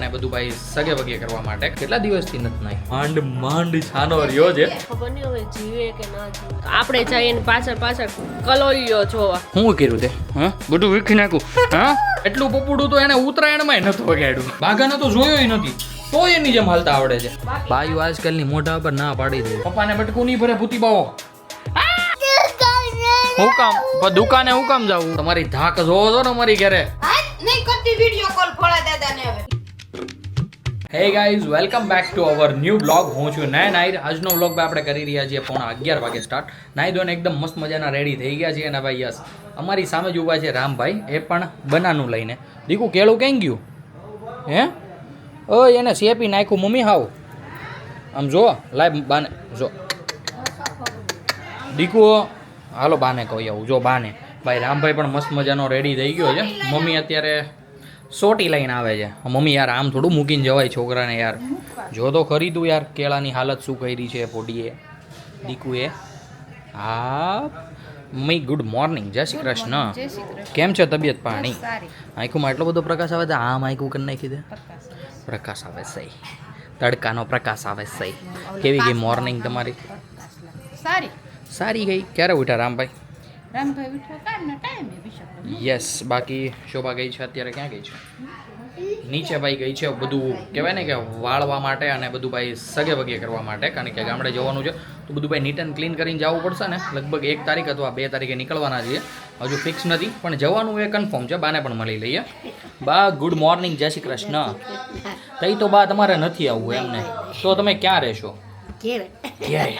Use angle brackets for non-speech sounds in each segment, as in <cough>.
અને બધું ભાઈ સગે વગે કરવા માટે. કેટલા દિવસથી નથી નાઈ? માંડ માંડ છાનો રહ્યો છે. ખબર નહીં હવે જીવે કે ના જીવે. આપણે જઈએ ને પાછળ પાછળ કલોલિયો જોવા. હું કર્યું તે? હા? બધું વીખી નાખું. હા? એટલું પપુડું તો એને ઉત્તરાયણમાં નતું વગાડ્યું. બાઘાને તો જોયો નથી. તો એની જેમ હાલતા આવડે છે. બાયુ આજકાલની મોઢા પર ના પાડી દે. પપ્પાને બટકું નહીં ભરે ભૂતી બાવો. હું કામ? દુકાને હું કામ જાવું તમારી ધાક જોવો છો ને અમારી ઘરે. નહીં કરતી વીડિયો કોલ ફોડા દાદાને હવે. હે guys welcome back to our new blog હું છું નાય નાયર આજનો બ્લોગ આપણે કરી રહ્યા છીએ પોણા અગિયાર વાગે સ્ટાર્ટ નાઈ ધોઈને એકદમ મસ્ત મજાના રેડી થઈ ગયા છીએ અને ભાઈ યસ, અમારી સામે જ ઊભા છે રામભાઈ એ પણ બનાનું લઈને. દીકુ, કેળું કેમ ગયું? હે? ઓ એને શેપી નાખ્યું. મમ્મી, હાવ. આમ જો લાય બાને જો દીકુ હાલો બાને કહી આવું. જો બાને. ભાઈ રામભાઈ પણ મસ્ત મજાનો રેડી થઈ ગયો છે. મમ્મી અત્યારે સોટી લઈને આવે છે. મમ્મી યાર આમ થોડું મૂકીને જવાય છોકરાને યાર. જો તો ખરી તું યાર કેળાની હાલત શું કરી છે પોડીએ દીકુએ? હા. મમ્મી ગુડ મોર્નિંગ જય શ્રી કૃષ્ણ. કેમ છે તબિયત પાણી? આંખોમાં એટલો બધો પ્રકાશ આવે છે? આમ આંખું કરી નાખી દે? પ્રકાશ આવે. સહી તડકાનો પ્રકાશ આવે સહી કેવી ગઈ મોર્નિંગ તમારી? સારી. સારી ગઈ. ક્યારે ઉઠ્યા રામભાઈ? રામભાઈ ઉઠ્યા ટાઈમ યસ બાકી શોભા ગઈ છે અત્યારે ક્યાં ગઈ છે? નીચે ભાઈ ગઈ છે બધું કહેવાય ને કે વાળવા માટે અને બધું ભાઈ સગે વગે કરવા માટે કારણ કે ગામડે જવાનું છે તો બધું ભાઈ નીટ એન્ડ ક્લીન કરીને જવું પડશે ને. લગભગ એક તારીખ અથવા બે તારીખે નીકળવાના છીએ. હજુ ફિક્સ નથી પણ જવાનું એ કન્ફર્મ છે બાને પણ મળી લઈએ. બા ગુડ મોર્નિંગ જય શ્રી કૃષ્ણ. તઈ તો બા તમારે નથી આવવું એમને. તો તમે ક્યાં રહેશો? ઘેરે.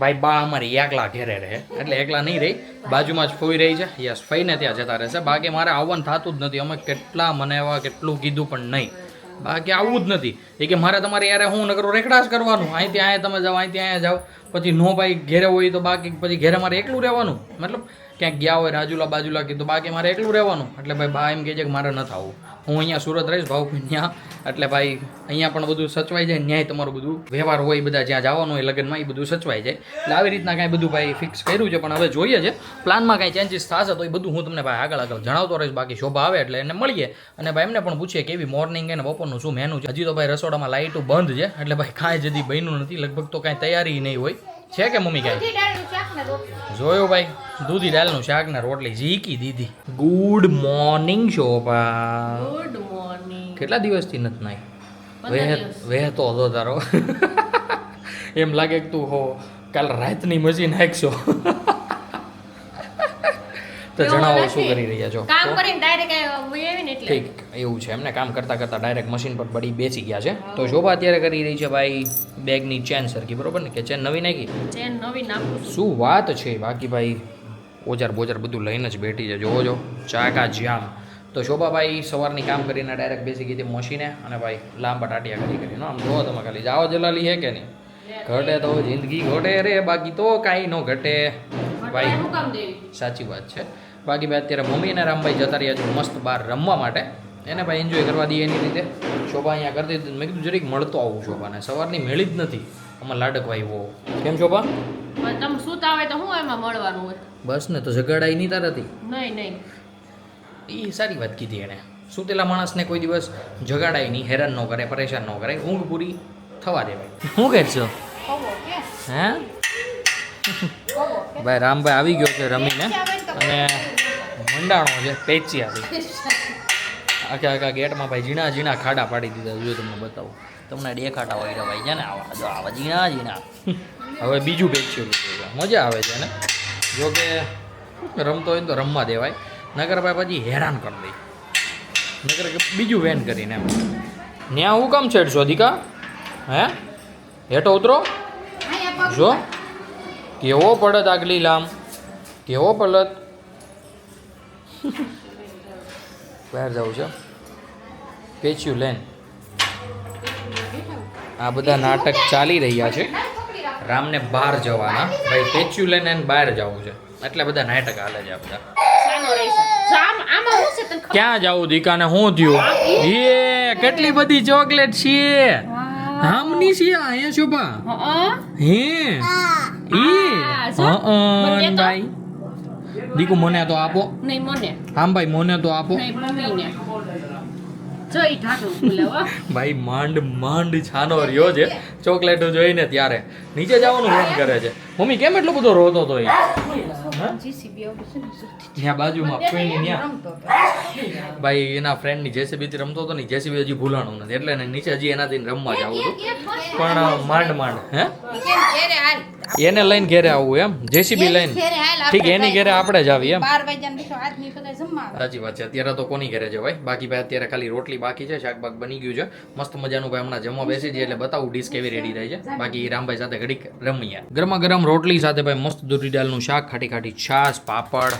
ભાઈ બા અમારી એકલા ઘેરે રહે. એટલે એકલા નહીં રહી, બાજુમાં જ ફોઈ રહી છે. યસ, ફઈને ત્યાં જતા રહેશે બાકી મારે આવવાનું થતું જ નથી. અમે કેટલા મને એવા કેટલું કીધું પણ નહીં. બાકી આવવું જ નથી. એ કે મારે તમારે યારે હું નકરો રેખડા જ કરવાનું? અહીંથી અહીંયા તમે જાઓ, અહીંથી અહીંયા જાઓ. પછી નો ભાઈ ઘેરે હોય તો બાકી પછી ઘેરે મારે એકલું રહેવાનું? મતલબ ક્યાંક ગયા હોય રાજુલા બાજુલા કીધું બાકી મારે એકલું રહેવાનું? એટલે ભાઈ બા એમ કહે છે કે મારે નથી આવવું હું અહીંયા સુરત રહીશ, ભાવ ત્યાં એટલે ભાઈ, અહીંયા પણ બધું સચવાઈ જાય ન્યાય તમારું બધું. વ્યવહાર હોય બધા જ્યાં જવાનું હોય લગ્નમાં એ બધું સચવાઈ જાય. એટલે આવી રીતના કાંઈ બધું ભાઈ ફિક્સ કર્યું છે, પણ હવે જોઈએ છે. પ્લાનમાં કાંઈ ચેન્જીસ થશે તો એ બધું હું તમને ભાઈ આગળ આગળ જણાવતો રહીશ, બાકી શોભા આવે એટલે એને મળીએ. અને ભાઈ એમને પણ પૂછીએ કેવી મોર્નિંગ અને બપોરનું શું મેનુ છે? હજી તો ભાઈ રસોડામાં લાઇટો બંધ છે, એટલે ભાઈ કાંઈ જદી બન્યું નથી. લગભગ તો કાંઈ તૈયારી નહીં હોય. છે કે મમ્મી કાંઈ? જોયો ભાઈ દૂધી દાલનું શાક ને રોટલી ઝીકી દીધી. Good morning Shobha. Good morning કેટલા દિવસથી નથી નાઈ? વહેતો હતો તારો. <laughs> એમ લાગે કે તું હો કાલ રાતની મજી નાખશો તો જણાવો શું કરી રહ્યા છો? કામ કરીને ડાયરેક્ટ આવી ને એટલે. ઠીક એવું છે એમને. કામ કરતાં કરતાં ડાયરેક્ટ મશીન પર બળી બેસી ગયા છે. તો શોભા અત્યારે કરી રહી છે ભાઈ બેગની ચેન સરખી બરોબર ને? કે ચેન નવી નાખી? ચેન નવી નાખું શું વાત છે? બાકી ભાઈ ઓજાર બોજાર બધું લઈને જ બેઠી છે. જોવો જો ચાકા જ્યામ. તો શોભાભાઈ સવારની કામ કરીને ડાયરેક્ટ બેસી ગઈ હતી મશીને અને ભાઈ લાંબા ટાટિયા કરી કરીને આમ જોવો તમે ખાલી. જાઓ જલાલી હે કે નહીં? ઘટે તો જિંદગી ઘટે રે બાકી તો કાંઈ ન ઘટે. ભાઈ શું કામ દેવી. સાચી વાત છે. બાકી ભાઈ અત્યારે મમ્મી અને રામભાઈ જતા રહ્યા છે મસ્ત બહાર રમવા માટે. એને ભાઈ એન્જોય કરવા દઈએ એની રીતે. શોભા અહીંયા કરતી હતી મેં કીધું જરીક મળતો આવું શોભાને. સવારની મેળી જ નથી. આમાં લાડકવાઈ વો કેમ શોભા? તમે સૂતા હોય તો હું એમાં મળવાનું હોય? બસ ને તો જગાડાઈ નહીં તારાથી. નહીં નહીં. એ સારી વાત કીધી એણે. સૂતેલા માણસને કોઈ દિવસ જગાડાય નહીં હેરાન ન કરે પરેશાન ન કરે. ઊંઘ પૂરી થવા દેવાય શું કહે છો હે? ભાઈ રામભાઈ આવી ગયો છે રમીને. અને મંડાણો છે પેચી આવી આખા આખા ગેટમાં ભાઈ ઝીણા ઝીણા ખાડા પાડી દીધા જો તમને બતાવું. તમને દેખાડા હોય ભાઈ છે ને આવા જો આવા ઝીણા ઝીણા. હવે બીજું પેચ્યું મજા આવે છે ને? જો કે રમતો હોય ને તો રમવા દેવાય. નગર ભાઈ પછી હેરાન કરી દે. નગર બીજું વેન કરીને એમ. ન્યા હું કામ છેડશો દીકા? હે? હેઠો ઉતરો. જો. કેવો પડત આગલી લામ? કેવો પડત? બહાર જવું છે. પેચ્યું લેન આ બધા નાટક ચાલી રહ્યા છે. રામને બહાર જવાના. ભાઈ પેચ્યું લેન એને બહાર જવું છે. એટલે બધા નાટક હાલે છે આ બધા. ક્યાં જવું દીકાને શું થયું? એ કેટલી બધી ચોકલેટ છે. આમની છે અહીંયા શોભા. હે. ઈ. હં, મને તો. ભાઈ દીકુ મને તો આપો નહીં મને આમ ભાઈ મને તો આપો નહીં મમ્મીને ભાઈ માંડ માંડ છાનો રહ્યો છે ચોકલેટો જોઈને ત્યારે નીચે જવાનું મન કરે છે મમ્મી કેમ એટલો બધો રોતો તો એ. ત્યાં બાજુમાં ફોઈની ત્યાં ભાઈ એના ફ્રેન્ડની જેસીબી થી રમતો હતો ને જેસીબી હજી ભૂલાણું નથી એટલે નીચે હજી એનાથી રમવા જવું હતું પણ માંડ માંડ હે કેમ ઘેરે હાલ. એને લઈને ઘેરે આવવું એમ જેસીબી લઈને. ઠીક એની ઘેરે આપણે જ આવીએ એમ. સાચી વાત છે અત્યારે તો કોની ઘરે ભાઈ? બાકી ભાઈ અત્યારે ખાલી રોટલી બાકી છે શાકભાગ બની ગયું છે. મસ્ત મજાનું ભાઈ હમણાં જમવા બેસી જઈએ એટલે બતાવું ડીશ કેવી રેડી થાય છે. બાકી રામભાઈ સાથે ઘડીક રમીએ. ગરમા ગરમ રોટલી સાથે ભાઈ મસ્ત દૂધી દાળનું શાક ખાટી ખાટી છાશ પાપડ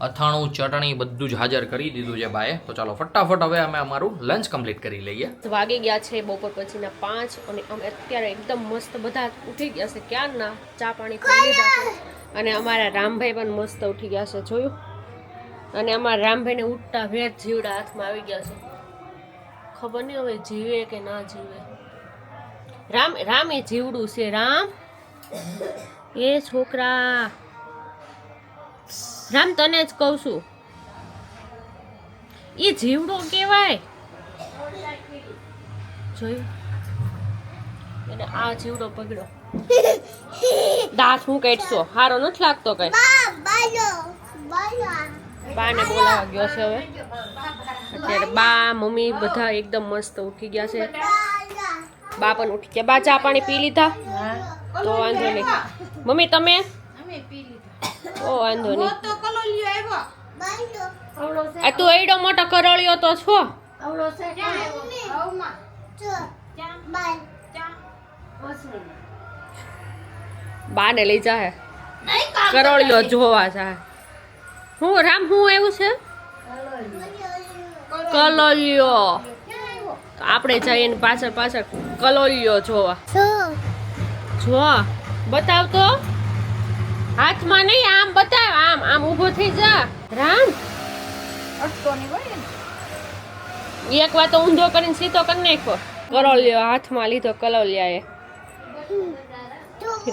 અથાણું, ચટણી બધું જ હાજર કરી દીધું છે બાએ. તો ચાલો ફટાફટ હવે અમે અમારું લંચ કમ્પ્લીટ કરી લઈએ. વાગી ગયા છે બપોર પછીના પાંચ અને અમે અત્યારે એકદમ મસ્ત બધા ઉઠી ગયા છે. ક્યારના? ચા પાણી પી અને અમારા રામભાઈ પણ મસ્ત ઉઠી ગયા છે, જોયું? અને અમારા રામભાઈને ઉઠતા વેર જીવડા હાથમાં આવી ગયા છે. ખબર નહીં હવે જીવે કે ના જીવે. રામ રામ જીવડું છે, રામ. એ છોકરા. રામ તને જ કહું છું. એ જીવડો કહેવાય. જોયું? અને આ જીવડો પગડો દાંત હું કાઢશો હારો નથી લાગતો કઈ. બાને બોલાવા ગયો છે હવે. અત્યારે બા મમ્મી બધા એકદમ મસ્ત ઉઠી ગયા છે. બા પણ ઉઠી ગયા. બા ચા પાણી પી લીધા? તો વાંધો નહીં. મમ્મી તમે. ઓ વાંધો નહીં. તો કલોલિયો આવ્યો. આ તું એડો મોટો કરળિયો તો છો. ક્યાં આવ્યો? હવમાં. ક્યાં? ક્યાં? બાને લઈ જાહે. કરળિયો જોવા જાહે. હું રામ હું એવું છે? કલોલિયો. આપણે જઈએ ને પાછળ પાછળ કલોલિયો જોવા. જો. બતાવ તો હાથમાં નહીં આમ બતાવ આમ આમ ઊભો થઈ જા. રામ. અટતો નહીં હોય એક વાર તો ઊંધો કરીને સીધો કરી નાખ્યો. કલોલિયો હાથમાં લીધો કલોલિયાએ.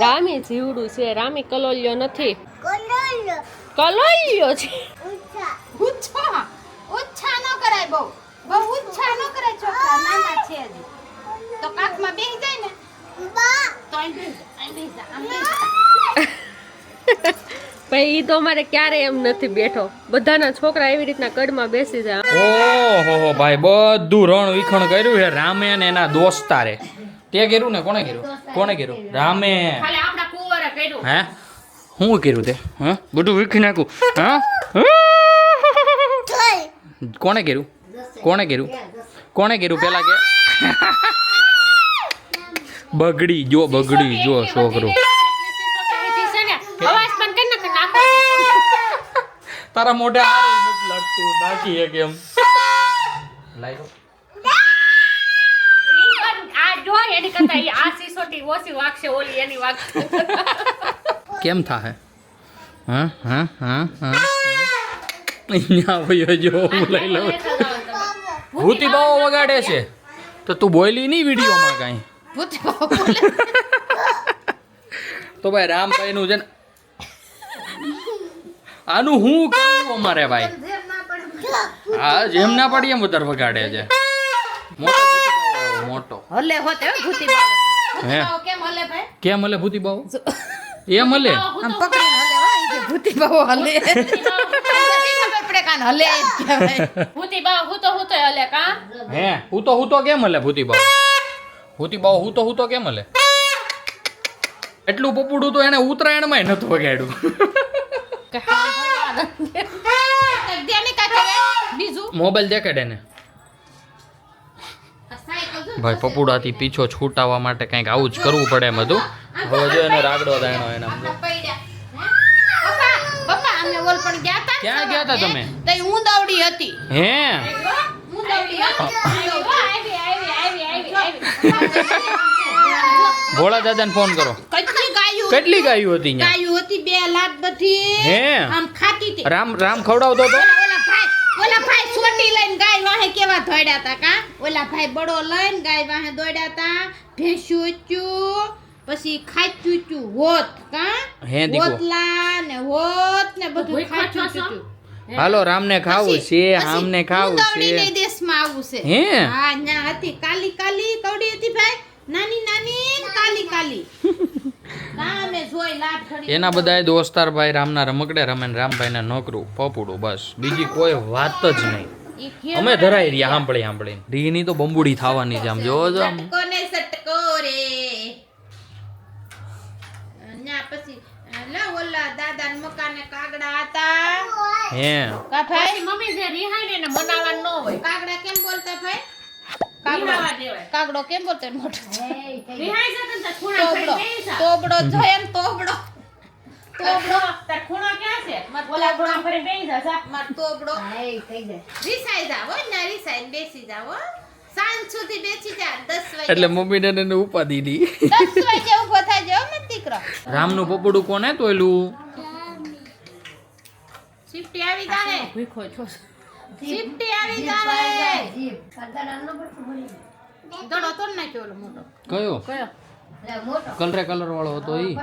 રામી જીવડું છે રામી કલોલિયો નથી. કલોલિયો. છે. ઉચ્છા ઉચ્છા ન કરાય બહુ. બહુ ઉચ્છા ન કરાય છોકરા. નાના છે હજી. તો કાખમાં બેસી જાય ને તો અહીં બેસી જા, અહીં બેસી જા, આમ બેસી જા. ભાઈ ઈ તો અમારે ક્યારે એમ નથી બેઠો. બધાના છોકરા એવી રીતના કડમાં બેસી જાય. ઓહો હો ભાઈ બધું રણ વિખણ કર્યું છે. રામે અને એના દોસ્તારે. તે કર્યું ને કોણે કર્યું? કોણે કર્યું? રામે. ખાલી આપણા કુંવરે કર્યું. હે? શું કર્યું તે? હા? બધું વીખી નાખું. હા? કોણે કર્યું? કોણે કર્યું? કોણે કર્યું? પેલા કે બગડી જો બગડી જો છોકરો અવાજ પણ કરી નાખે નાખો તારા મોઢે લાગતું. નાખી એક એમ. વાગશે કેમ થાહે? હા? હા? હા? હા? અહીંયા આવ્યો જો હું લઈ લઉં. ભૂતી બાવો વગાડે છે. તો તું બોલી નહીં વિડીયોમાં કાંઈ? ભૂત તો ભાઈ રામભાઈ નું છે ને આનું હું કરવું અમારે ભાઈ? હા જેમ ના પડી એમ વધારે વગાડે છે. મોટો મોટો. હલે હોતે ભૂતી. હે? કેમ હલે ભાઈ? કેમ હલે ભૂતી બાવો? એમ હલે? આમ પકડીને હલે હો, કે ભૂતી બાબા હલે. ખબર પડે કાન હલે ભૂતી બા હું તો હું તો હલે કા? હે હું તો હું તો કેમ હલે ભૂતી બાવો? ભૂતી બાવો હું તો હું તો કેમ હલે? એટલું પપુડું તો એને ઉત્તરાયણમાં નતું વગાડ્યું. મોબાઈલ દેખાડે ને આ સાયકલ જો. ભાઈ પપુડાથી પીછો છૂટાવવા માટે કંઈક આવું જ કરવું પડે એમ હતું હવે જો એને રાગડો દાણો એને. હે? ક્યાં ગયા હતા તમે? તઈ ઊંદાવડી હતી હે ઊંદાવડી હતી. આવી દાદા ભોળા દાદાને ફોન કરો. કેટલી ગાયું હતી? ગાયું હતી બે લાખ બધી. હે? આમ ખાતી હતી. રામ રામ ખવડાવતો હતો? ઓલા ઓલા ભાઈ સોટી લઈને ગાય વાહે કેવા દોડ્યા હતા કા? ઓલા ભાઈ બડો લઈને ગાય વાહે દોડ્યા હતા ભેંસું ચ્યું પછી ખાચું ચ્યું હોત કા? હે. હોતલા ને હોત ને બધું ખાચું? ચ્યું હાલો રામને ખાવું છે આમને ખાવું છે. દેશમાં આવું છે. હે? હા ન્યા હતી કાલી કાલી કવડી હતી ભાઈ. નાની નાની કાલી કાલી. ગામે જોઈ લાટ ખડી એના બધા દોસ્તાર ભાઈ રામના રમકડે રમે ને રામભાઈને નોકરું પપુડું બસ. બીજી કોઈ વાત જ નહીં. અમે ધરાઈ રહ્યા સાંભળી સાંભળી ઢીની તો બંબુડી થવાની છે આમ જોવો જો આમ. સટકો સટકો રે ના પછી લા ઓલા દાદા ને મકાને કાગડા હતા. હે. કા ભાઈ? મમ્મી જે રિહાય ને એને મનાવવાનું ન હોય. કાગડા કેમ બોલતા ભાઈ? કાગડો. રિહાવા દેવાય. કાગડો કેમ બોલતો મોટો? ને તોબડો. તોબડો જોઈએ ને તોબડો. તોબડો. તાર ખૂણા ક્યાં છે? ઓલા ખૂણા ફરી બેસી જા તોબડો. રિસાઈ હો, ના રિસાઈ બેસી જાવ હો. સાંજ સુધી બેસી જા દસ વાગે એટલે મમ્મીને એને ઉપાધી દી. દસ વાગે ઊભો થાય જાવ ને દીકરો. પપુડું કોને તોયલું? શિફ્ટી આવી જાય ભૂખો છો. આવી દડો તો મોટો. કયો? કયો? કલરે કલર વાળો હતો ઈ.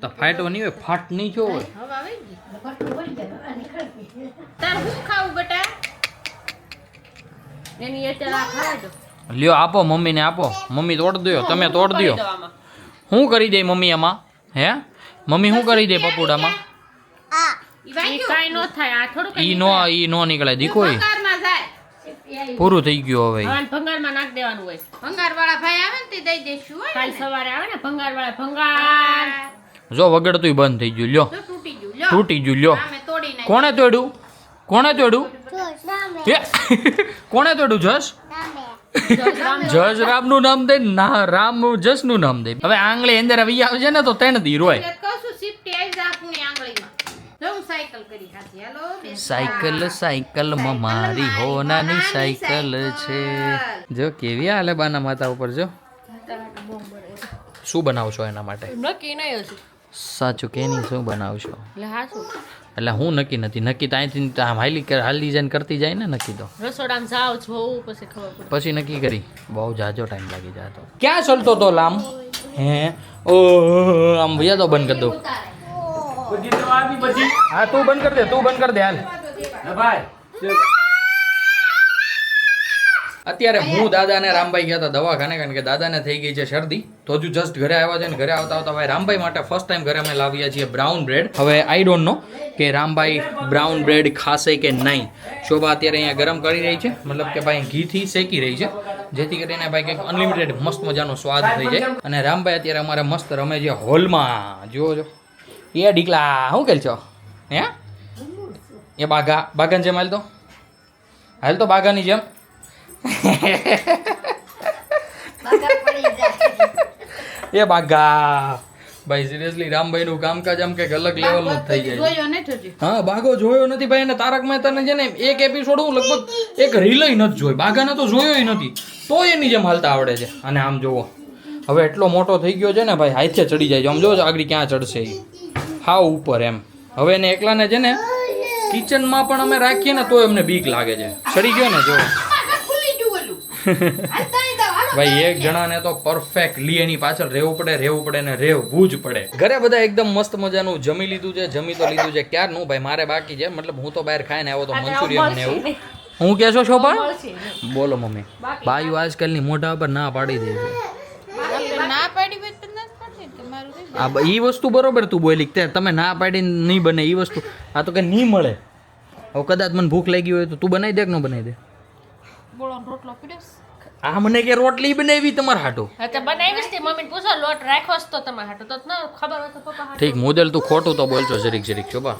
તો ફાટો નહીં હોય ફાટ નહીં જો હોય. હવે આવી ગઈ તાર હું ખાવું બેટા? એની એ ચલા ખાવા દો. લ્યો આપો મમ્મીને આપો. મમ્મી તોડ દો તમે તોડ દો શું કરી દે મમ્મી આમાં? હે? મમ્મી શું કરી દે પપુડામાં કાંઈ નો થાય આ થોડું ઈ નો ઈ નો નીકળે દીકો ઈ. ભંગારમાં જાય. પૂરું થઈ ગયું હવે ભંગારમાં નાખ દેવાનું હોય. ભંગાર વાળા ભાઈ આવે ને તે દઈ દેશું કાલ સવારે આવે ને ભંગાર. વાળા ભંગાર. જો વગડતું બંધ થઈ ગયું લ્યો. તૂટી ગયું લ્યો. તૂટી ગયું લ્યો. આમે તોડી નાખ્યું. કોણે તોડ્યું? કોણે તોડ્યું? <laughs> કોણે તોડ્યું જસ? રામ રામનું નામ દે ના રામ જસનું નામ દે. હવે આંગળી અંદર આવી આવશે ને તો તેને દી રોય એટલે કહું છું શિફ્ટી આવી જા આપણી આંગળીમાં જો હું સાયકલ. સાયકલ સાયકલમાં મારી હોનાની સાયકલ છે. જો કેવી હાલે બાના માતા ઉપર જો? શું બનાવશો એના માટે? સાચું કે નહીં શું બનાવશો? એટલે એટલે હું નક્કી નથી. નક્કી તો અહીંથી આમ હાલી કર- હાલી જઈને કરતી જાય ને નક્કી તો. રસોડામાં જાવ છો પછી ખબર પછી નક્કી કરી. બહુ જાજો ટાઈમ લાગી જાય તો ક્યાં ચલતો તો લામ? હે? ઓ આમ ભૈયા તો બંધ કરી દો હા તું બંધ કર દે તું બંધ કર દે હાલ. અત્યારે હું દાદા ને રામભાઈ ગયા હતા દવાખાને કારણ કે દાદાને થઈ ગઈ છે શરદી. તો હજુ જસ્ટ ઘરે આવ્યા છે ને ઘરે આવતા આવતા ભાઈ રામભાઈ માટે ફર્સ્ટ ટાઈમ ઘરે અમે લાવ્યા છીએ બ્રાઉન બ્રેડ હવે આઈ ડોન્ટ નો કે રામભાઈ બ્રાઉન બ્રેડ ખાશે કે નહીં. શોભા અત્યારે અહીંયા ગરમ કરી રહી છે. મતલબ કે ભાઈ ઘીથી શેકી રહી છે. જેથી કરીને ભાઈ કંઈક અનલિમિટેડ મસ્ત મજાનો સ્વાદ થઈ જાય. અને રામભાઈ અત્યારે અમારે મસ્ત રમે છે હોલમાં જુઓ જો એ ડીકલા શું કેલ છો? હે? એ બાઘા બાઘાની જેમ હાલ તો? હાલ તો બાઘાની જેમ. એ બાઘા. ભાઈ સિરિયસલી રામભાઈ નું કામકાજ આમ કંઈક અલગ લેવલનું થઈ જાય. હા બાઘો જોયો નથી ભાઈ અને તારક મહેતાને છે ને એક એપિસોડ હું લગભગ એક રીલ નથી જોઈ. બાઘાને તો જોયો નથી. તો એની જેમ હાલતા આવડે છે. અને આમ જોવો. હવે એટલો મોટો થઈ ગયો છે ને ભાઈ હાથે ચડી જાય છે. આમ જોવો આગળ ક્યાં ચડશે ઈ. હાવ ઉપર એમ. હવે એને એકલાને છે ને કિચનમાં પણ અમે રાખીએ ને તો એમને બીક લાગે છે. ચડી ગયો ને જો. <laughs> ભાઈ એક જણાને તો પરફેક્ટલી એની પાછળ રહેવું પડે રહેવું પડે ને રહેવું જ પડે. ઘરે બધા એકદમ મસ્ત મજાનું જમી લીધું છે જમી તો લીધું છે. ક્યારનું? ભાઈ મારે બાકી છે. મતલબ હું તો બહાર ખાઈને આવ્યો તો મંચુરિયન ને એવું. હું કહેશો છો શોભા? બોલો મમ્મી. બાયુ આજકાલની મોઢા પર ના પાડી દે છે. ના પાડી આ એ વસ્તુ બરોબર તું બોલી તે તમે ના પાડીને નહીં બને એ વસ્તુ. આ તો કે નહીં મળે. હવે કદાચ મને ભૂખ લાગી હોય તો તું બનાવી દે કે ન બનાવી દે? આ મને કે રોટલી બનાવી તમારા હાટો. હા તો બનાવીશ તે મમ્મીને પૂછો લોટ રાખ્યો તો તમારે હાટુ. તો ન ખબર હોય તો પપ્પા ઠીક મોદલ તું ખોટું તો બોલશો જરીક જરીક શોભા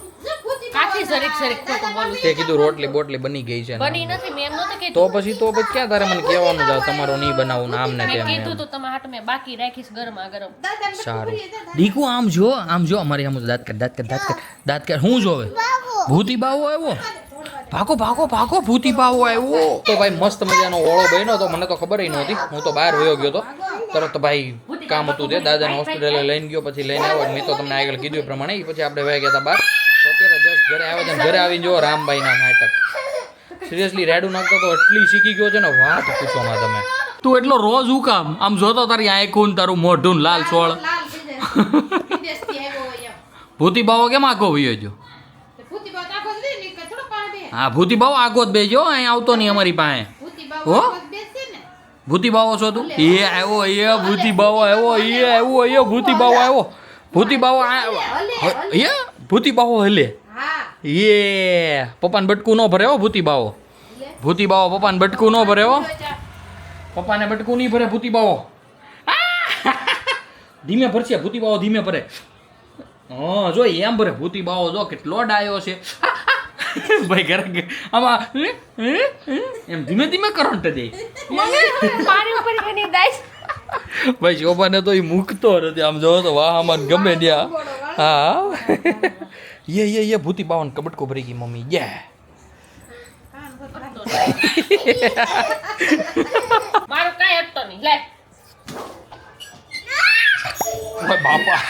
કાથી જરીક જરીક ખોટું બોલું. તે કીધું રોટલી બોટલી બની ગઈ છે બની નથી મેં એમ નહોતું કીધું. તો પછી તો પછી ક્યાં તારે મને કહેવાનું છે તમારો નહીં બનાવું આમ ને તેમ કીધું તો તમારા હાટુ મેં બાકી રાખીશ ગરમા ગરમ. સારું. દીકુ આમ જો આમ જો અમારી આમ દાંત કર દાંત કર દાંત કર દાંત કર હું જોવે? ભૂતી બાવો આવ્યો? ભાગો ભાગો ભાગો ભૂતી બાવો આવ્યો. તો ભાઈ મસ્ત મજાનો ઓળો બન્યો તો મને તો ખબર નહોતી. હું તો બહાર વયો ગયો તો. તરત ભાઈ કામ હતું તે દાદાને હોસ્પિટલે લઈને ગયો પછી લઈને આવ્યો. મેં તો તમને આગળ કીધું એ પ્રમાણે. પછી આપણે વયા ગયા હતા બહાર. તો અત્યારે જસ્ટ ઘરે આવ્યા છે ને ઘરે આવીને જો રામભાઈના નાટક. સિરિયસલી રેડું નાખતો તો એટલી શીખી ગયો છે ને વાત પૂછવામાં તમે. તું એટલો રોજ હું કામ? આમ જોતો તારી આંખું ને તારું મોઢું લાલ સોળ લાલ થઈ જાય વિદેશથી આવ્યો હોય એમ. ભૂતી બાવો કેમ આખો વયો જો હા ભૂતી બાવો આગો જ બેજો અહીં આવતો નહીં અમારી પાસે. હો? ભૂતિભાવો ભૂતી બાવો છો તું? એ આવ્યો એ ભૂતી બાવો આવ્યો એ આવ્યો એ ભૂતી બાવો આવ્યો ભૂતી બાવો એ ભૂતી હલે? યે પપ્પાને બટકું ન ભરે હો ભૂતી બાવો ભૂતી બાવો પપ્પાને બટકું ન ભરે હો. પપ્પાને બટકું નહીં ભરે ભૂતી બાવો <laughs> ધીમે ભરશે ભૂતી બાવો ધીમે ભરે. હા જો એમ ભરે. ભૂતી બાવો જો કેટલો ડાયો છે. <laughs> ભાઈ ઘરે આમાં? એમ ધીમે ધીમે કરંટ જાય મારી ઉપર ભાઈ શોભાને તો એ મૂકતો નથી. આમ જોવો તો વાહ આમાં ગમે ત્યાં. હા. યે યે યે ભૂતી બાવન કબટકો ભરી ગઈ મમ્મી. યે. મારું કાંઈ હતો નહીં. લે. બાપા.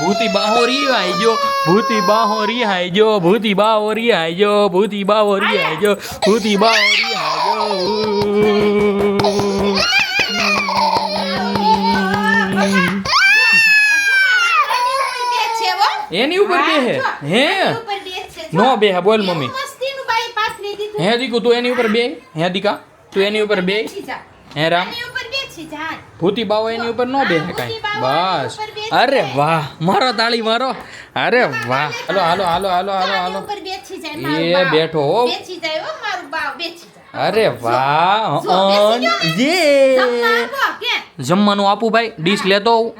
ભૂતી બાહોરી આઈ જો ભૂતી બાહોરી આઈ જો ભૂતી બાહોરી આઈ જો ભૂતી બાહોરી આઈ જો ભૂતી બાહોરી આઈ એની ઉપર બેસે હો. જો એની ઉપર બે હે હા, હે જો, એની ઉપર બેસે, જો. નો બે હે બોલ મમ્મી એવું મસ્તીનું બાઈ પાથરી દીધું. હે દીકુ તું એની ઉપર બે હે દીકા તું એની ઉપર બે બેસી જા. હે રામ એની ઉપર બેસી જા. ભૂતી બાવો એની ઉપર ન બે હા, કાંઈ ભૂતી બાવો બસ એની ઉપર બેસે. અરે વાહ મારો તાળી મારો અરે વાહ હાલો હાલો હાલો હાલો હાલો આની હાલો ઉપર બેસી જાય, મારું એ બાવ. બેઠો હો. બેસી જાય હો, મારું બાવ, બેસી જાય. અરે વાહ જો, બેસી અન જાઓ. યે જમવા આપો, કે? જમવાનું આપું ભાઈ ડીશ લેતો.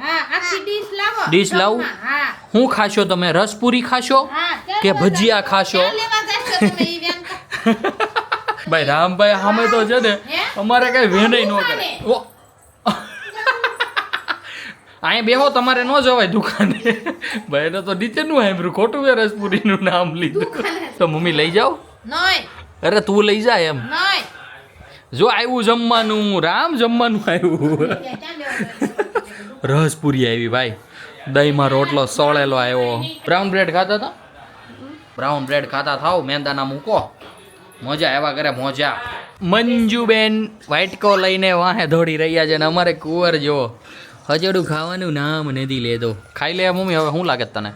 ડીશ લાવું? હું. ખાશો તમે રસપુરી ખાશો કે ભજીયા ખાશો? <laughs> ભાઈ રામભાઈ સામે તો છે ને? અમારે કઈ વેને ન કરે. <laughs> અહીંયા બેહો તમારે ન જવાય દુકાને. <laughs> ભાઈ એને તો નીચેનું સાંભળ્યું ખોટું એ રસપુરીનું નામ લીધું. તો મમ્મી લઈ જાઓ. અરે તું લઈ જા એમ. જો આવ્યું જમવાનું, રામ જમવાનું આવ્યું રસપુરી આવી, ભાઈ. દહીંમાં રોટલો સોળેલો આવ્યો. બ્રાઉન બ્રેડ ખાતા હતા? બ્રાઉન બ્રેડ ખાતા થાવ મેંદાના મૂકો. મોજા આવ્યા કરે, મોજા. મંજુબેન વાઇટકો લઈને વાહે દોડી રહ્યા છે ને અમારે કુંવર જો. હજેડું ખાવાનું નામ નથી લેતો. ખાઈ લે મમ્મી, હવે શું લાગે તને?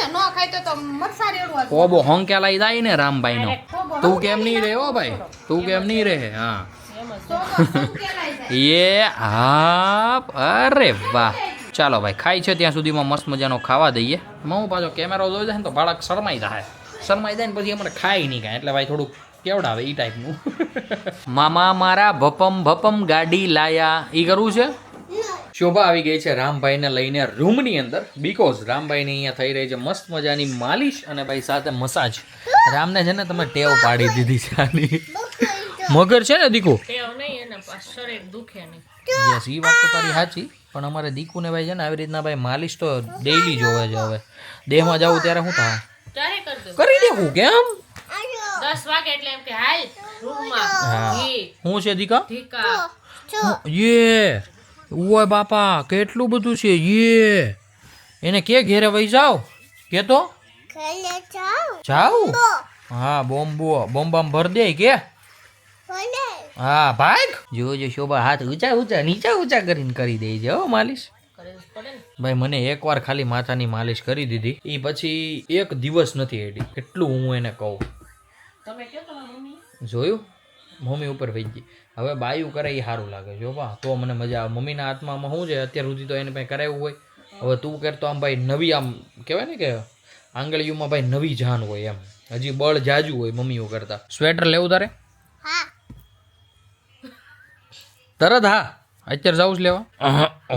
ને, નો ખાય તો તો મરસા રેડવા કોબો હોંક્યા લઈ જાય ને રામભાઈનો. કોબો તું કેમ નહીં રહે હો ભાઈ? તું કેમ નહીં રહે? હા. <laughs> એ હા અરે વાહ. ચાલો ભાઈ ખાય છે ત્યાં સુધીમાં મસ્ત મજાનો ખાવા દઈએ. હું પાછો કેમેરો જોઈ જાય ને તો બાળક શરમાઈ જાય. શરમાઈ જાય ને પછી અમને ખાય નહીં કાંઈ એટલે ભાઈ થોડુંક કેવડાવે એ ટાઈપનું <laughs> મામા મારા ભપમ ભપમ ગાડી લાયા. એ કરવું છે? શોભા આવી ગઈ છે રામભાઈને લઈને રૂમની અંદર બીકોઝ રામભાઈની અહીંયા થઈ રહી છે મસ્ત મજાની માલિશ અને ભાઈ સાથે મસાજ. રામને છે ને તમે ટેવ પાડી દીધી છે આની. મગર છે ને દીકુ? દુખે યસ એ વાત તો તારી સાચી પણ અમારે દીકુને ભાઈ છે ને આવી રીતના ભાઈ માલિશ તો ડેઈલી જોવે છે હવે. દેહમાં જવું ત્યારે શું થાય? કરી દેવું કેમ? દસ વાગે એટલે એમ કે હાલ રૂમમાં હા. શું છે દીકા? ઢીકા યે! ઓય બાપા કેટલું બધું છે? યે. એને કે ઘેરે વહી જાવ કે તો? જાવ હા બોમ્બો. બોમ્બામ ભર દે કે? હા ભાગ. જોજો શોભા હાથ ઊંચા ઊંચા નીચા ઊંચા કરીને કરી દે છે હો માલિશ. ભાઈ મને એકવાર ખાલી માથાની માલિશ કરી દીધી. એ પછી એક દિવસ નથી હેડી. એટલું હું એને કહું. તમે કહો તમારી મમ્મી. જોયું? મમ્મી ઉપર વહી ગઈ. હવે બાયું કરે એ સારું લાગે જો પા તો મને મજા આવે. મમ્મીના હાથમાં શું છે અત્યાર સુધી તો એને પાસે કરાવ્યું હોય. હવે તું કરતો આમ ભાઈ નવી આમ કહેવાય ને કે આંગળીઓમાં ભાઈ નવી જાન હોય એમ. હજી બળ જાજુ હોય મમ્મીઓ કરતા. સ્વેટર લેવું તારે? તરત હા. અત્યારે જાઉં જ લેવા.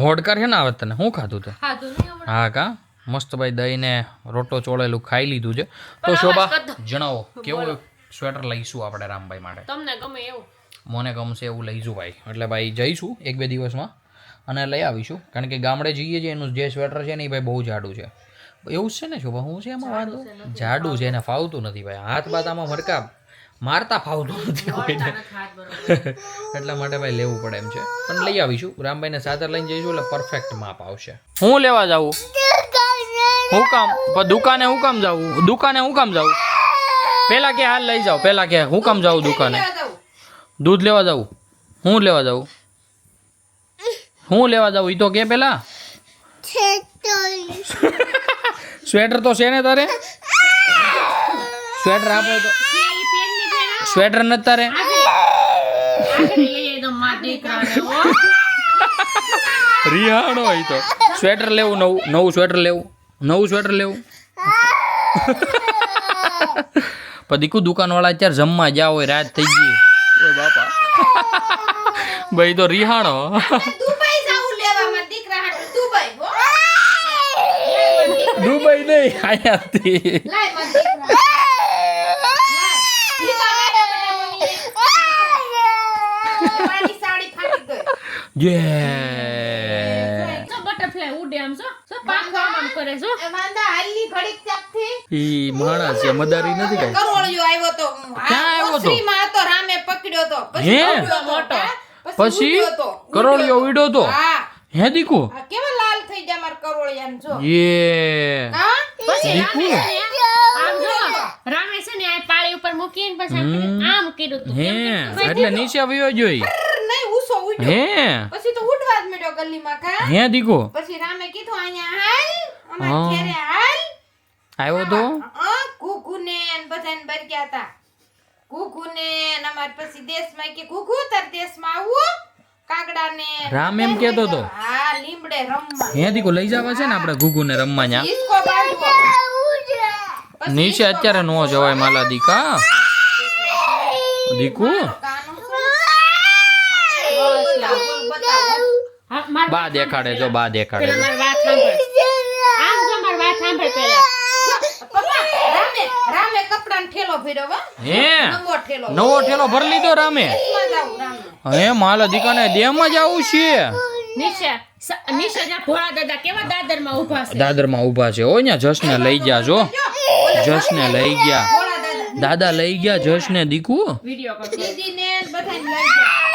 હોડકાર છે ને આવે તને? શું ખાધું તે ખાધું નહીં હમણાં. હા કા? મસ્ત ભાઈ દહીંને રોટો ચોળેલું ખાઈ લીધું છે. તો શોભા જણાવો કેવું સ્વેટર લઈશું આપણે રામભાઈ માટે? તમને ગમે એવું? મને ગમશે એવું લઈશું ભાઈ. એટલે ભાઈ જઈશું એક બે દિવસમાં અને લઈ આવીશું. કારણ કે ગામડે જઈએ છીએ એનું જે સ્વેટર છે ને એ ભાઈ બહુ જાડું છે. એવું છે ને શોભા હું છે એમાં વાંધો? જાડું છે એને ફાવતું નથી ભાઈ. હાથ બાત આમાં મરકા મારતા ફાવતું નથી કોઈને <laughs> એટલા માટે ભાઈ લેવું પડે એમ છે. પણ લઈ આવીશું. રામભાઈને સાથે લઈને જઈશું એટલે પરફેક્ટ માપ આવશે. હું લેવા જાઉં? હું કામ? દુકાને હું કામ જાઉં? દુકાને હું કામ જાઉં? પેલા કે હાલ લઈ જાઓ પેલા કે હું કામ જાઉં દુકાને. દૂધ લેવા જાઉં? હું લેવા જાઉં? હું લેવા જાઉં? એ તો કે પેલા? સ્વેટર તો છે ને તારે? સ્વેટર આપો તો. સ્વેટર નથી તારે? રિહાણો હોય તો. સ્વેટર લેવું નવું નવું સ્વેટર લેવું નવું સ્વેટર લેવું. <laughs> પણ દીકુ દુકાનવાળા અત્યારે જમવા જ્યાં હોય રાત થઈ ગઈ. ભાઈ તો રિહાણો. દુબઈ જાવું લેવામાં દીકરા હાટુ દુબઈ હો. દુબઈ નહીં અહીંયાથી લાયમાં મદારી નથી કઈ કરોળિયો આવ્યો તો ક્યાં આવ્યો તો? રામે પકડ્યો તો, મોટો. પછી કરોળિયો ઉડ્યો તો. હે. દીકુ? કેવા લાલ થઈ ગયા માર કરોળિયા જો. યે પછી દીકુ? રામે છે ને આમ જો રામે છે ને આ પાળી ઉપર મૂકીને પછી આમ કર્યું તું. હે એટલે નીચે આવ્યો જોઈ નહીં ઉસો ઉડ્યો. હે. પછી તો ઉડવા જ મળ્યો ગલીમાં કા હે દીકુ? પછી રામે કીધું અહીંયા હાલ અમાર હા. હાલ. આવ્યો તો? ઘુઘુને ને બધાને બરગ્યા હતા. ઘુઘુને ને અમાર પછી દેશમાં કે ઘુઘુ તાર દેશમાં આવું કાગડાને રામ એમ કહેતો તો? હા લીમડે રમવા. હે દીકુ લઈ જવા છે ને આપણે ગુગુને રમવા ન્યા? નીચે અત્યારે નો જવાય માલા દીકા. દીકુ? કાનું છે. બતાવો. હા, માર બા દેખાડે જો બા દેખાડે. પેલા મારી વાત સાંભળ. આમ જો મારી વાત સાંભળ પેલા પપ્પા રામે રામે કપડાનો ઠેલો હે? નવો ઠેલો નવો ઠેલો ભરી લીધો રામે. હે માલ દીકાને ડેમ જ આવું છે. નિશા નિશા જ્યાં ભોળા દાદા કેવા દાદરમાં ઊભા છે? દાદરમાં ઊભા છે. ઓ ન્યા જશને લઈ ગયા જો. જશને લઈ ગયા. દાદા લઈ ગયા દીકુ?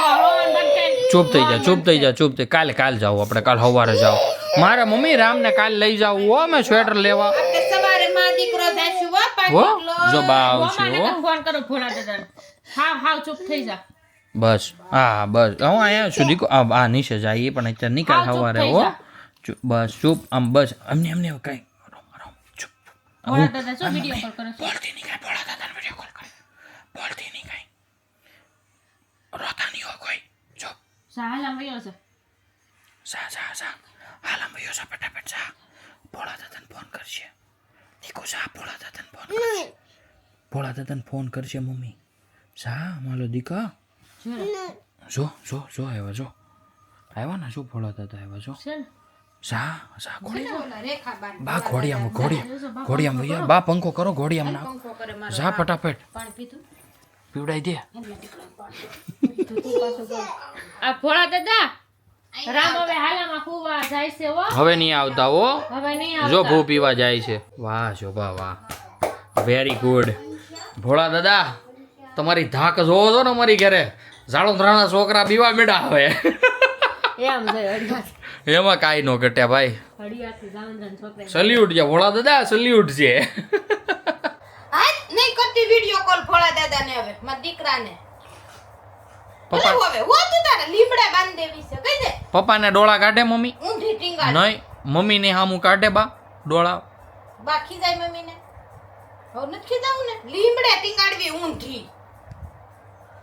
રોહન બંધ કરી. ચૂપ થઈ જા ચૂપ થઈ જા ચૂપ થઈ. કાલે કાલ જાવ આપણે કાલ સવારે જાવ મારા મમ્મી રામ ને કાલ લઈ જાવ હો મેં સ્વેટર લેવા. આપણે સવારે માં દીકરો જાશું હો જો બા છે આવશે હો. ફોન કરો ભોળા દાદાને. હાવ હાવ ચૂપ થઈ જા. બસ હા બસ. હું અહીંયા સુધી દીકો. આ નીચે જાય પણ અત્યારે નિકાલ હા, સવારે હો. બસ ચૂપ. આમ બસ એમને એમને કઈ ભોળા દાદા શું વીડિયો કોલ કરે છે? બોલતી નહીં કાંઈ ભોળા દાદાને વીડિયો કોલ કરે. બોલતી નહીં કાંઈ. રોતા નહીં હો કોઈ. ચૂપ સાહેલ આમ વયો છે. જા જા જા હાલ આમ વયો જા ફટાફટ જા ભોળા દાદાને ફોન કરશે દીકો જા ભોળા દાદાને ફોન કરશે ભોળા દાદાને ફોન કરશે મમ્મી. સા માલો દીકા જો. જો જો આવ્યા જો. આવ્યા ને શું ભોળા દાદા આવ્યા જો. શા જા જા ઘોડી ઓલા રેખા બાન? બા ઘોડિયામાં ઘોડિયા ઘોડિયામાં યાર બા પંખો કરો. ઘોડિયામાં નાખો પંખો કરે મારો જા ફટાફટ. પાણી પીધું? પીવડાઈ દે. આ ભોળા દાદા રામ હવે હાલામાં કુવા જાય છે હો. હવે નહીં આવતા ઓ હવે નહીં જો ભૂ પીવા જાય છે. વાહ શોભા વાહ. વેરી ગુડ ભોળા દાદા તમારી ધાક જોવો છો ને અમારી ઘરે? ઝાડોતરાના છોકરા પીવા બેડા હવે એમ છે એમાં કાંઈ નો ઘટ્યા ભાઈ. સલ્યુટ છે ભોળા દાદા સલ્યુટ છે. નહીં કરતી વિડિયો કોલ ભોળા દાદાને હવે મારા દીકરાને. પપ્પા હવે હો તું તારે લીમડા બાંધ દેવી છે કહી દે. પપ્પાને ડોળા કાઢે મમ્મી? ઊંધી ટીંગાડ. નહીં મમ્મીને હામું કાઢે બા ડોળા. બાકી જાય હવે નથી ખીજાવું ને? લીમડે ટીંગાડવી ઊંધી.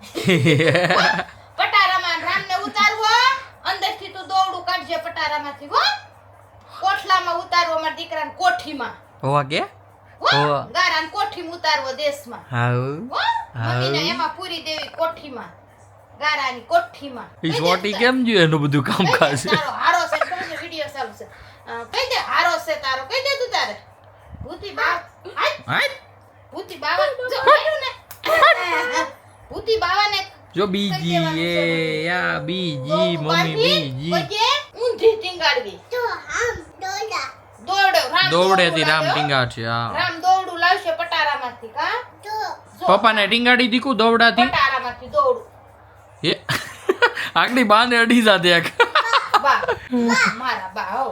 <laughs> પટારામાં રામને ઉતારવો અંદરથી તું દોડું કાઢજે પટારામાંથી હો. કોઠલામાં ઉતારવો મારા દીકરાને કોઠીમાં. હોવા કે. ગારાને કોઠીમાં ઉતારવો દેશમાં. હાઉ. મમ્મીને એમાં પૂરી દેવી કોઠીમાં ગારાની કોઠીમાં. ઈ છોટી કેમ જો એનું બધું કામ તારો? હારો છે ખબર વિડિયો ચાલુ છે. કઈ કહી દે હારો છે તારો? કહી દે તું તારે? ભૂતી બા હાય. ભૂતી બાવા જો ને. ભૂતી બાવાને જો બીજી એ યા બીજી મમ્મી બીજી. ઊંધી ટીંગાડવી. રામ દોવડેથી દોરડું રામ લાવ્યો. ટીંગાડ છે હા. રામ દોરડું લાવશે પટારામાંથી કા પપ્પાને ટીંગાડી દીકું દોવડાથી પટારામાંથી દોરડું એ <laughs> આગળી બાંધે અડી સાથે એક. મારા બા હો.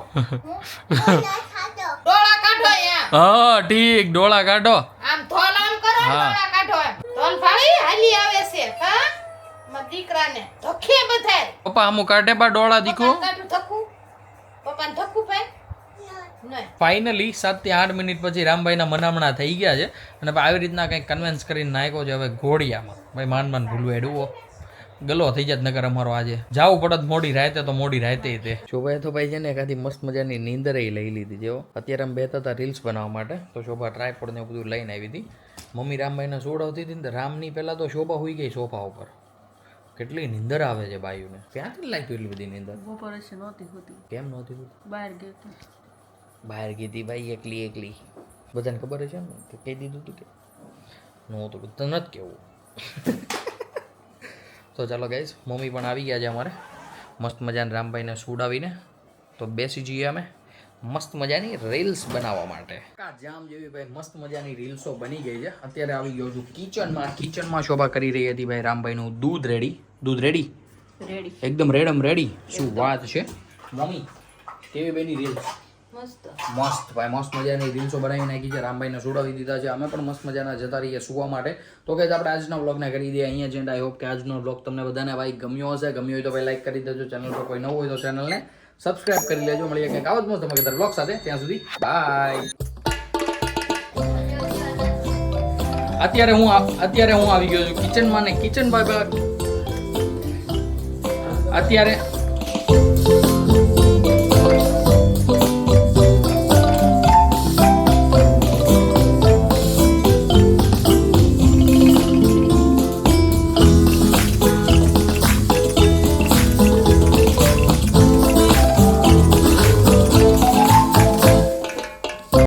ડોળા કાઢો હા ઠીક ડોળા કાઢો. આમ આમ કરો હા. ડોળા કાઢો એમ. ધોલ ભાઈ હાલી આવે છે હા? મારા દીકરાને ધખે બધાય. પપ્પા અમુક કાઢે બા ડોળા દીકો પપ્પાને કાઢું ધક્કું પપ્પાને ધક્કું ભાઈ. ફાઇનલી સાતથી આઠ મિનિટ પછી રામભાઈના મનામણા થઈ ગયા છે. અને આવી રીતના કંઈક કન્વેન્સ કરીને નાખ્યો છે હવે ઘોડિયામાં. ભાઈ માન માન ભૂલવું એડવો ગલો થઈ જાય નગર અમારો આજે. જાવું પડત મોડી રાતે તો મોડી રાતે તે. શોભાએ તો ભાઈ છે ને એકાદી મસ્ત મજાની નીંદરે લઈ લીધી જેવો અત્યારે અમે બેતા હતા રીલ્સ બનાવવા માટે. તો શોભા ટ્રાયપોડ ને એવું બધું લઈને આવી હતી. મમ્મી રામભાઈને સોડાવતી હતી ને રામની પહેલાં તો શોભા હોઈ ગઈ સોફા ઉપર. કેટલી નીંદર આવે છે બાયુને? ક્યાંથી લાગ્યું એટલી બધી નીંદર? બપોરે છે નહોતી હોતી. કેમ નહોતી હોતી? બહાર ગઈ બહાર ગઈ હતી ભાઈ એકલી એકલી. બધાને ખબર છે ને કે કહી દીધું હતું કે? નહોતું તો નથી કેવું. તો ચાલો ગાઈઝ મમ્મી પણ આવી ગયા છે અમારે. મસ્ત મજાને રામભાઈને સુડાવીને. તો બેસી જઈએ અમે. મસ્ત મજાની રીલ્સ બનાવવા માટે. જામ જેવી ભાઈ મસ્ત મજાની રીલ્સો બની ગઈ છે. અત્યારે આવી ગયો છું કિચનમાં કિચનમાં શોભા કરી રહી હતી ભાઈ રામભાઈનું દૂધ રેડી દૂધ રેડી રેડી એકદમ રેડમ રેડી શું વાત છે? મમ્મી કેવી બેની રીલ્સ મસ્ત. મસ્ત ભાઈ મસ્ત મજાની રીલ્સો બનાવી નાખી છે. રામભાઈને સુડાવી દીધા છે. અમે પણ મસ્ત મજાના જતા રહીએ સુવા માટે. તો કે આપણે આજના વ્લોગને કરી દઈએ અહીંયા જેન્ડ આઈ હોપ કે આજનો વ્લોગ તમને બધાને ભાઈ ગમ્યો હશે. ગમ્યો હોય તો ભાઈ લાઈક કરી દેજો. ચેનલ પર કોઈ નવું હોય તો ચેનલને સબસ્ક્રાઇબ કરી લેજો. મળીએ કંઈક આવો જ મસ્ત મગેદાર બ્લોગ સાથે. ત્યાં સુધી બાય અત્યારે હું અત્યારે હું આવી ગયો છું કિચનમાં ને કિચન બાય અત્યારે